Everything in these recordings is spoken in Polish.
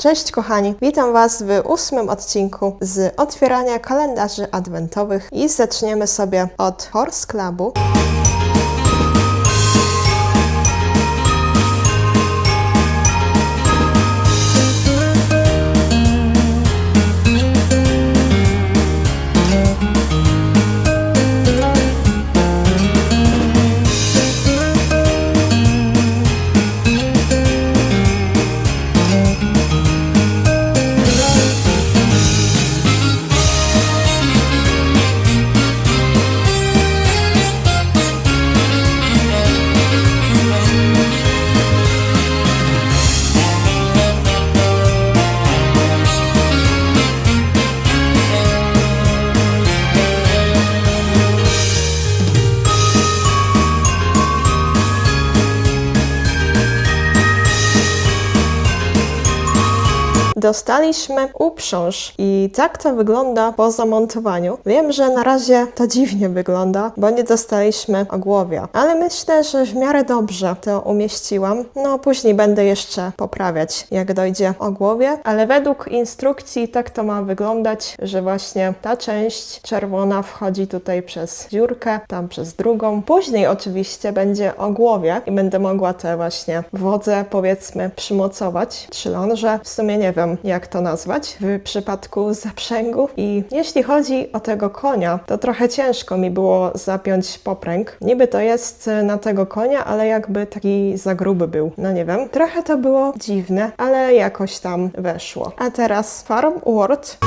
Cześć kochani, witam Was w ósmym odcinku z otwierania kalendarzy adwentowych i zaczniemy sobie od Horse Clubu. Dostaliśmy uprząż i tak to wygląda po zamontowaniu. Wiem, że na razie to dziwnie wygląda, bo nie dostaliśmy ogłowia, ale myślę, że w miarę dobrze to umieściłam. No później będę jeszcze poprawiać, jak dojdzie ogłowie, ale według instrukcji tak to ma wyglądać, że właśnie ta część czerwona wchodzi tutaj przez dziurkę, tam przez drugą. Później oczywiście będzie ogłowie i będę mogła te właśnie wodze powiedzmy przymocować, trzyląże. W sumie nie wiem, jak to nazwać w przypadku zaprzęgu. I jeśli chodzi o tego konia, to trochę ciężko mi było zapiąć popręg. Niby to jest e, na tego konia, ale jakby taki za gruby był. No nie wiem. Trochę to było dziwne, ale jakoś tam weszło. A teraz Farm World.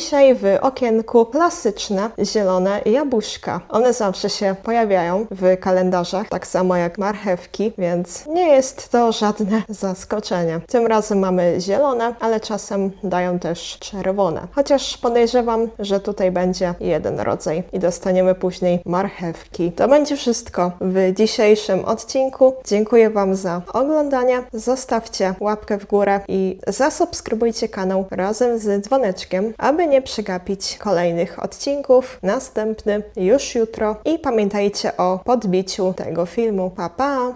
Dzisiaj w okienku klasyczne zielone jabłuszka. One zawsze się pojawiają w kalendarzach, tak samo jak marchewki, więc nie jest to żadne zaskoczenie. Tym razem mamy zielone, ale czasem dają też czerwone. Chociaż podejrzewam, że tutaj będzie jeden rodzaj i dostaniemy później marchewki. To będzie wszystko w dzisiejszym odcinku. Dziękuję Wam za oglądanie. Zostawcie łapkę w górę i zasubskrybujcie kanał razem z dzwoneczkiem, aby nie przegapić kolejnych odcinków. Następny już jutro i pamiętajcie o podbiciu tego filmu. Pa pa!